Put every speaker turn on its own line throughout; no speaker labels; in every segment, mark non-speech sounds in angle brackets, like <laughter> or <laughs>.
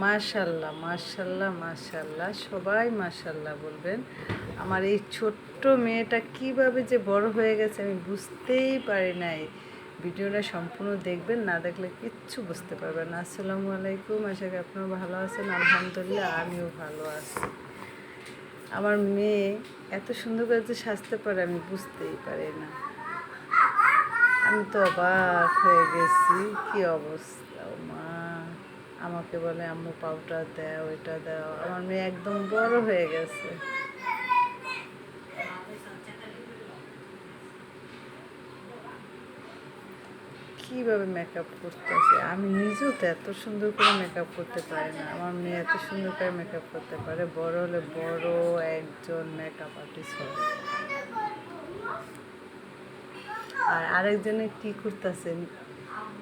মাশাল্লাহ মাশাল্লাহ মাশাল্লাহ। সবাই মাশাল্লাহ বলবেন। আমার এই ছোট্ট মেয়েটা কীভাবে যে বড় হয়ে গেছে আমি বুঝতেই পারি নাই। ভিডিওটা সম্পূর্ণ দেখবেন, না দেখলে কিচ্ছু বুঝতে পারবেন না। আসসালামু আলাইকুম, আশা করি আপনারা ভালো আছেন। আলহামদুলিল্লাহ, আমিও ভালো আছি। আমার মেয়ে এত সুন্দর করে যে সাজতে পারে, আমি বুঝতেই পারি না। আমি তো অবাক হয়ে গেছি, কি অবস্থা। আমাকে বলে, আম্মু, পাউডার দাও, এটা দাও। আমার মেয়ে একদম বড় হয়ে গেছে। কীভাবে মেকআপ করতেছে? আমি নিজেও তো এত সুন্দর করে মেকআপ করতে পারি না। আমার মেয়ে এত সুন্দর করে মেকআপ করতে পারে। বড় হলে বড় একজন মেকআপ আর্টিস্ট হবে। আর আরেকজনে কি করতেছেন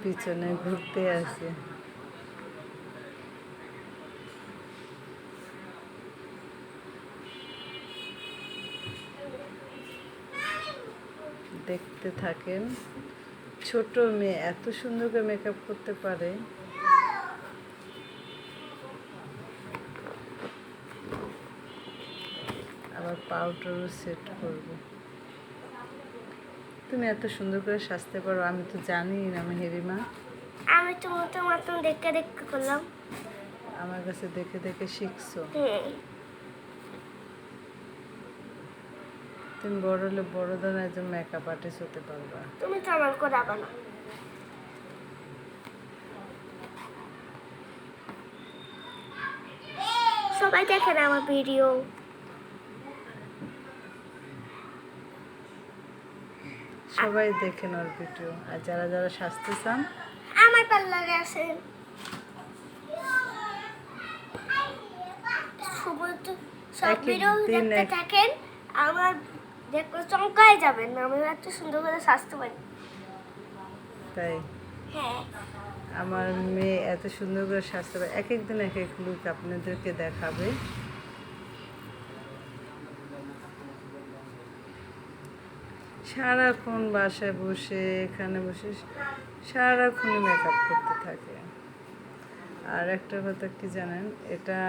পিছনে ঘুরতে আছে দেখতে থাকেন। ছোট মেয়ে এত সুন্দর করে মেকআপ করতে পারে। আবার পাউডারও সেট করব। তুমি এত সুন্দর করে সাজতে পারো আমি তো জানি না আমি হেরিমা
আমি তো মতো মতন দেখে দেখে করলাম।
আমার কাছে দেখে দেখে শিখছো। তুমি বড় হলে বড় ধরনের একজন মেকআপ আর্টিস্ট হতে পারবা।
তুমি তো আমার করাবা না সবাই দেখে না আমার ভিডিও
সবাই দেখেন ওর ভিডিও আর যারা যারা সাজতে চান
আমার পার্লারে তো সব ভিডিও দেখতে থাকেন। আমার দেখলে চমকাই যাবেন আমি এত সুন্দর করে সাজতে পারি।
তাই?
হ্যাঁ।
আমার মেয়ে এত সুন্দর করে সাজতে পারে। এক এক দিন এক এক লুক আপনাদেরকে দেখাবে। সারাক্ষণ বাসায় বসে এখানে বসে সারাক্ষণ মেকআপ করতে থাকে। আর একটা কথা কি জানেন? এটা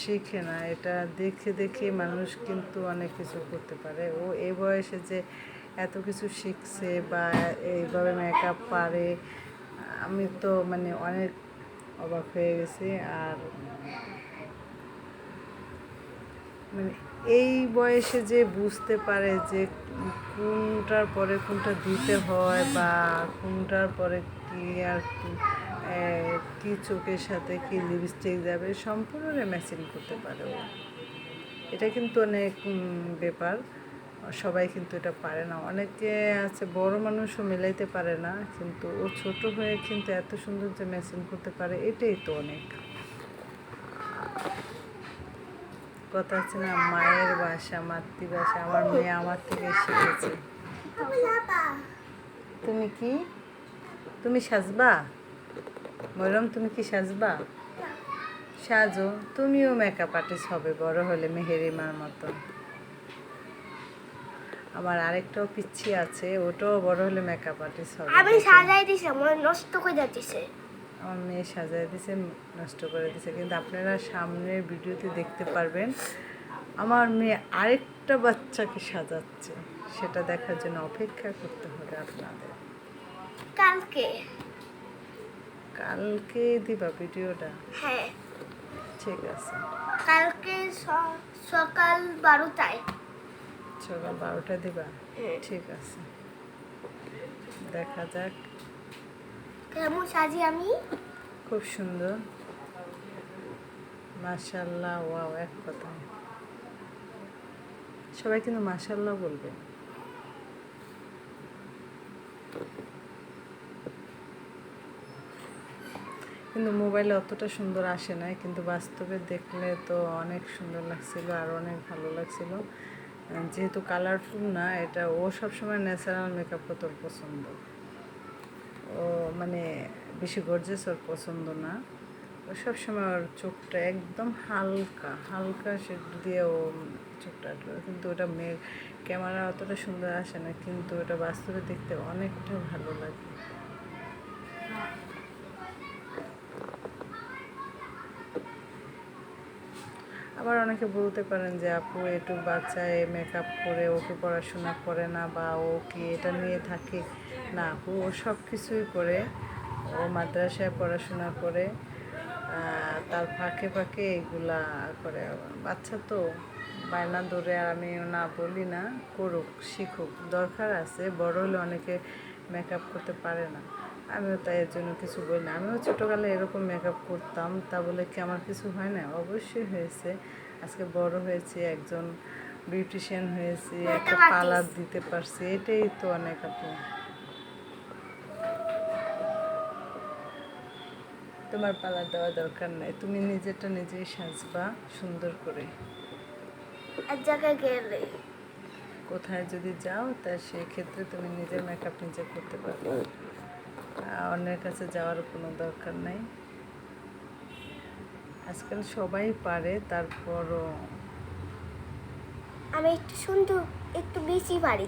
শিখে না, এটা দেখে দেখে মানুষ কিন্তু অনেক কিছু করতে পারে। ও এ বয়সে যে এত কিছু শিখছে বা এইভাবে মেকআপ পারে, আমি তো মানে অনেক অবাক হয়ে গেছি। আর মানে এই বয়সে যে বুঝতে পারে যে কোনটার পরে কোনটা দিতে হয় বা কোনটার পরে কি আর কি, চোখের সাথে কি লিপস্টিক যাবে সম্পূর্ণ ম্যাচিং করতে পারে ও। এটা কিন্তু অনেক ব্যাপার। সবাই কিন্তু এটা পারে না। অনেকে আছে বড় মানুষও মেলাইতে পারে না কিন্তু ও ছোট হয়ে কিন্তু এত সুন্দর যে ম্যাচিং করতে পারে এটাই তো অনেক। কথা আছে না মায়ের ভাষা মাতৃভাষা আমার মেয়ে আমার থেকে শিখেছে। তুমি কি? তুমি সাজবা? বললাম তুমি কি সাজবা? সাজো। তুমিও মেকআপ আর্টিস্ট হবে বড় হলে মেহেরিমার মতো। আমার আরেকটাও পিচ্ছি আছে ওটাও বড় হলে মেকআপ আর্টিস্ট হবে।
আমি সাজাই দিছি আমার নষ্ট করে যাচ্ছে
আমার মেয়ে সাজায় দিছে নষ্ট করে দিছে। কিন্তু আপনারা সামনের ভিডিওতে দেখতে পারবেন আমার মেয়ে আরেকটা বাচ্চাকে সাজাচ্ছে। সেটা দেখার জন্য অপেক্ষা করতে হবে আপনাদের।
কালকে।
কালকে দিবা ভিডিওটা?
হ্যাঁ।
ঠিক আছে।
কালকে সকাল বারোটায়।
সকাল বারোটা দিবা? ঠিক আছে। দেখা যাক।
কেমন সাজি আমি?
খুব সুন্দর। মাশাল্লাহ ওয়াও এক কথা সবাই কিন্তু মাশাল্লাহ বলবে। কিন্তু মোবাইলে অতটা সুন্দর আসে না কিন্তু বাস্তবে দেখলে তো অনেক সুন্দর লাগছিল আর অনেক ভালো লাগছিল। যেহেতু কালারফুল না, এটা ও সবসময় ন্যাচারাল মেকআপ ওর পছন্দ। ও মানে বেশি গর্জেস ওর পছন্দ না। ও সবসময় ওর চোখটা একদম হালকা হালকা শেড দিয়ে ও চোখটা কিন্তু ওটা মেয়ে ক্যামেরা অতটা সুন্দর আসে না, কিন্তু ওটা বাস্তবে দেখতে অনেকটা ভালো লাগে। আবার অনেকে বলতে পারেন যে, আপু, একটু বাচ্চায় মেকআপ করে ওকে পড়াশোনা করে না বা ও কি এটা নিয়ে থাকে? না, আপু, ও সব কিছুই করে। ও মাদ্রাসায় পড়াশোনা করে তার ফাঁকে ফাঁকে এগুলা করে। বাচ্চা তো, বায়না ধরে আর আমি না বলি না, করুক, শিখুক। দরকার আছে, বড় হলে অনেকে মেকআপ করতে পারে না। আমিও তাই এর জন্য কিছু বলি না। আমিও ছোটোকালে এরকম মেকআপ করতাম তা বলে কি আমার কিছু হয় না? অবশ্যই হয়েছে। আজকে বড় হয়েছে একজন বিউটিশিয়ান হয়েছি একটা পার্লার দিতে পারছি এটাই তো অনেক আপু। তোমার পার্লার দেওয়া দরকার নাই তুমি নিজেরটা নিজেই সাজবা সুন্দর করে।
এক জায়গায় গেলে।
কোথায় যদি যাও তা সেক্ষেত্রে তুমি নিজের মেকআপ নিজে করতে পারবে। অন্যের কাছে যাওয়ার কোনো দরকার নাই। আজকাল সবাই পারে তারপরও
আমি একটু সুন্দর একটু বেশি পারি।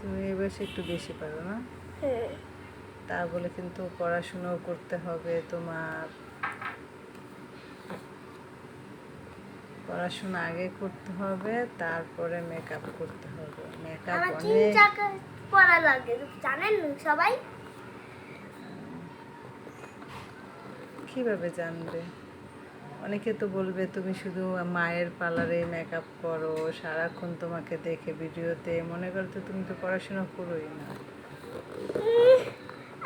তুমি বয়সে একটু বেশি পারো না? তা বলে কিন্তু পড়াশুনোও করতে হবে তোমার। পড়াশোনা আগে করতে হবে তারপরে মেকআপ করতে হবে। মেকআপ অনেক
পড়া লাগে জানেন সবাই?
কীভাবে জানবে? অনেকে তো বলবে তুমি শুধু মায়ের পার্লারে মেকআপ করো সারাক্ষণ তোমাকে দেখে ভিডিওতে। মনে করো তো তুমি তো পড়াশোনা করোই না।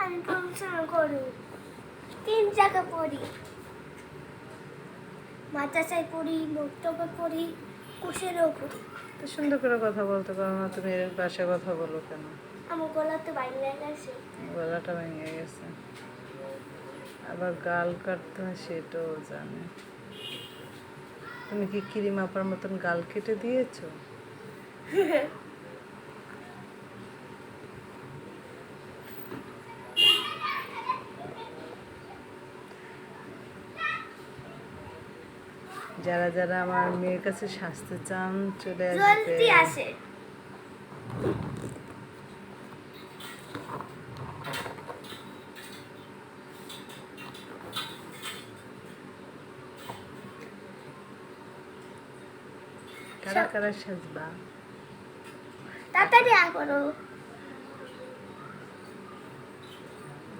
আমি পড়াশোনা করি। তিন চাকা পড়ি। মাদ্রাসায় পড়ি মক্তবে পড়ি কুশেরও পড়ি।
তো সুন্দর করে কথা বলতে পারো না তুমি এর পাশে কথা বলো কেন?
আমার গলাতে বাইরে গেছে।
গলাটা ভেঙে গেছে। আবার গাল কাটতে হয়, সেটাও জানে। তুমি কি ক্রিম আপার মতন গাল কেটে দিয়েছ? যারা যারা আমার মেয়ের কাছে সাজতে চান, চলে আসবে। কারা সাজবা।
তাড়াতাড়ি করো।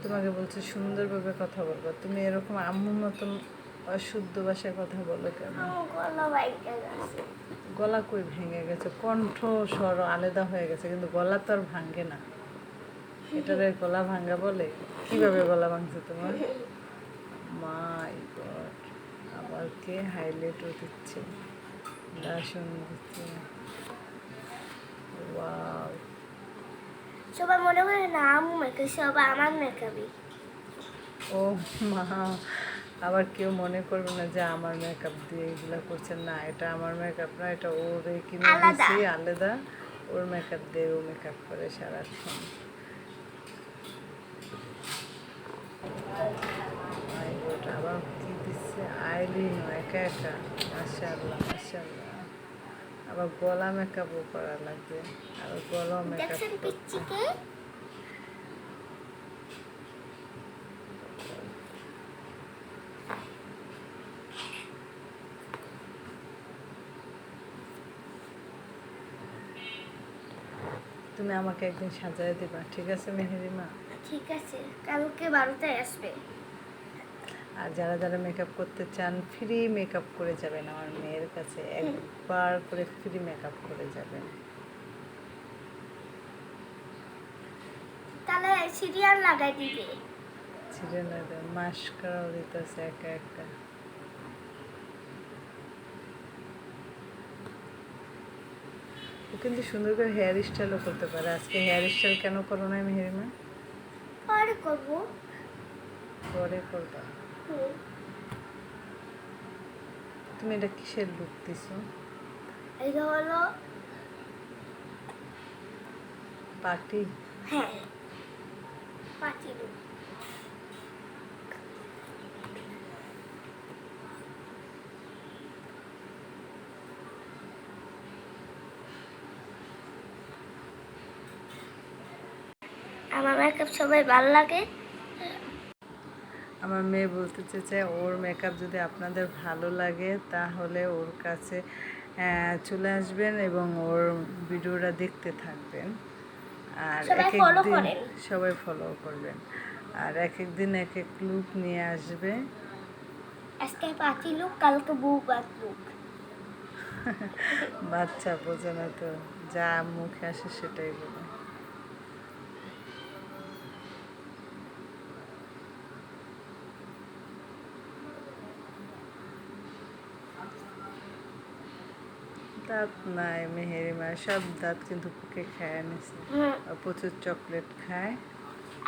তোমাকে বলছে সুন্দরভাবে কথা বলব। তুমি এরকম আম্মুর মতন অশুদ্ধ ভাষায় কথা বলো কেন?
গলা
কই ভেঙে গেছে? কণ্ঠ স্বর আলাদা হয়ে গেছে কিন্তু গলা তো আর ভাঙে না। এটারে গলা ভাঙ্গা বলে? কীভাবে গলা ভাঙছে তোমার? <laughs> মাই গড আবার কে হাইলাইটও দিচ্ছে?
সবাই মনে করে না আমু মেকআপ সবাই আমার মেকআপই
ও মা আবার কেউ মনে করবে না যে আমার মেকআপ দিয়ে এগুলো করছে। না এটা আমার মেকআপ না এটা ওর কিনে
আলাদা।
দিয়েছি আলাদা। ওর মেকআপ দিয়ে ও মেকআপ করে সারাক্ষণ। আবার কি দিচ্ছে? আইলিন একা একা। মাশাআল্লাহ মাশাআল্লাহ। আবার গলা মেকআপও করা লাগবে। আর গলা মেকআপ তুমি আমাকে একদিন সাজায় দিবা ঠিক আছে মেহেরিমা?
ঠিক আছে কালকে বারোটায় আসবে।
আর যারা যারা মেকআপ করতে চান ফ্রি মেকআপ করে যাবেন আমার মেয়ের কাছে। একবার করে ফ্রি মেকআপ করে যাবেন।
তাহলে সিরিয়াল লাগাই দিবে।
সিরিয়াল ছিলেন মাস্কারাও দিতেছে একা একা। ও কিন্তু সুন্দর করে হেয়ার স্টাইলও করতে পারে। আজকে হেয়ার স্টাইল কেন করো না মেহেরিমা?
পরে করব।
পরে করবা। তুমি এটা কিসের লুক দিছো?
এটা হলো
পার্টি?
হ্যাঁ পাঠিয়ে দেবো আমার মেকআপ সবাই ভালো লাগে।
আমার মেয়ে বলতে চেয়েছে ওর মেকআপ যদি আপনাদের ভালো লাগে তাহলে ওর কাছে চলে আসবেন এবং ওর ভিডিওটা দেখতে থাকবেন। আর এক এক দিন সবাই ফলো করবেন। আর এক এক দিন এক এক লুক নিয়ে আসবে।
আজকে পাতি লুক কালকে বউ লুক
বাচ্চা বোঝে না তো যা মুখে আসে সেটাই বলে। দাঁত নাই মেহেরি মা সব দাঁত কিন্তু পুকে খায় নিছে প্রচুর চকলেট খায়।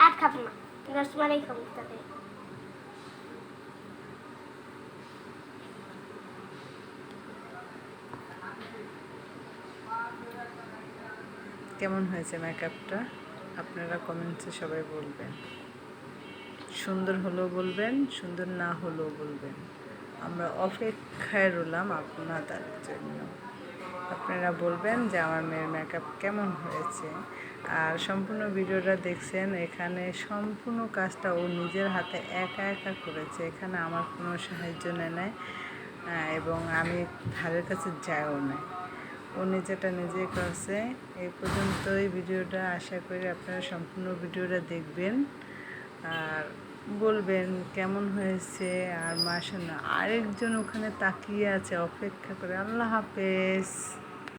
আর খাব না রসমালাই খাব তাহলে।
কেমন হয়েছে মেকআপটা আপনারা কমেন্টসে সবাই বলবেন। সুন্দর হলেও বলবেন সুন্দর না হলেও বলবেন। আমরা অপেক্ষায় রইলাম আপনাদের জন্য। আপনারা বলবেন যে আমার মেয়ের মেকআপ কেমন হয়েছে। আর সম্পূর্ণ ভিডিওটা দেখছেন, এখানে সম্পূর্ণ কাজটা ও নিজের হাতে একা একা করেছে। এখানে আমার কোনো সাহায্য নেয় নাই এবং আমি ধারের কাছে যাইও না ও নিজেটা নিজেই করছে। এই পর্যন্ত পর্যন্তই ভিডিওটা। আশা করি আপনারা সম্পূর্ণ ভিডিওটা দেখবেন। আর বলবেন কেমন হয়েছে? আর মাসাল্লাহ আরেকজন ওখানে তাকিয়ে আছে অপেক্ষা করে। আল্লাহ হাফেজ।